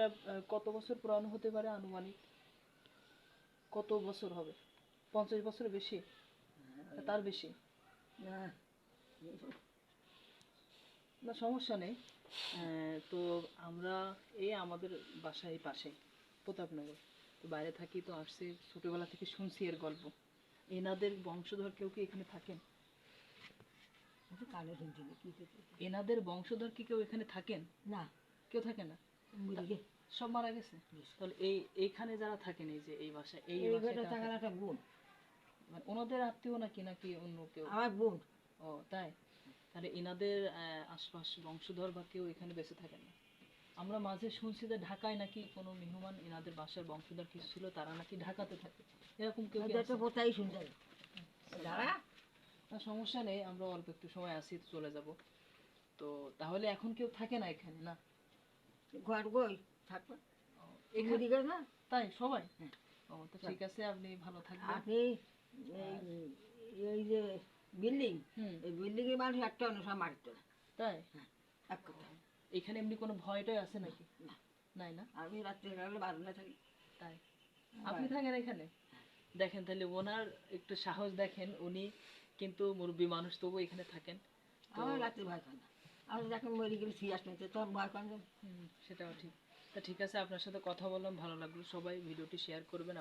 এটা কত বছর পুরানো হতে পারে আনুমানিক? কত বছর হবে? পঞ্চাশ বছরের বেশি? তার বেশি? না সমস্যা নেই। তো আমরা এই আমাদের বাসায় পাশে প্রতাপনগর। তো বাইরে থাকি তো আসছে ছোটবেলা থেকে শুনছি এর গল্প। এনাদের বংশধর কেউ কি এখানে থাকেন? এনাদের বংশধর কি কেউ এখানে থাকেন? না। কেউ থাকে না? মরে সব মারা গেছে? তাহলে এই এইখানে যারা থাকেন এই যে এই বাসায় এই বাসায় থাকার একটা বোন। মানে ওনাদের আত্মীয় নাকি নাকি অন্য কেউ? আমার বোন। ও তাই? তাহলে এনাদের আশপাশ বংশধর বা কেউ এখানে বেঁচে থাকেন না। আমরা মাঝে শুনছি যে ঢাকায় নাকি কোনো মেহমান এনাদের বাসার বংশধর কিছু ছিল তারা নাকি ঢাকাতে থাকে। এরকম কেউ কোথায় শুনতে যারা না সমস্যা নেই আমরা অল্প একটু সময় আসি চলে যাব। তো তাহলে এখন কেউ থাকে না এখানে না? ঘর থাকবে এদিকে না? তাই সবাই? হ্যাঁ। ও তো ঠিক আছে আপনি ভালো থাকবেন। আপনি এই যে বিল্ডিং এই বিল্ডিং এর মানুষ একটা অনুসার মারতো না। তাই? এক কথা। এখানে এমনি কোনো ভয়টাই আছে নাকি? না। নাই না? আমি রাত্রে গেলে বারোটা থাকি। তাই। আপনি থাকেন এখানে? দেখেন তাহলে ওনার একটু সাহস দেখেন উনি কিন্তু মুরব্বী মানুষ তবু এখানে থাকেন। আমার রাত্রে ভয় পায় না। আমি যখন মরে গেলে সিরিয়াস নিতে তখন ভয় পান সেটাও ঠিক। তা ঠিক আছে, আপনার সাথে কথা বললাম, ভালো লাগল। সবাই ভিডিওটি শেয়ার করবেন।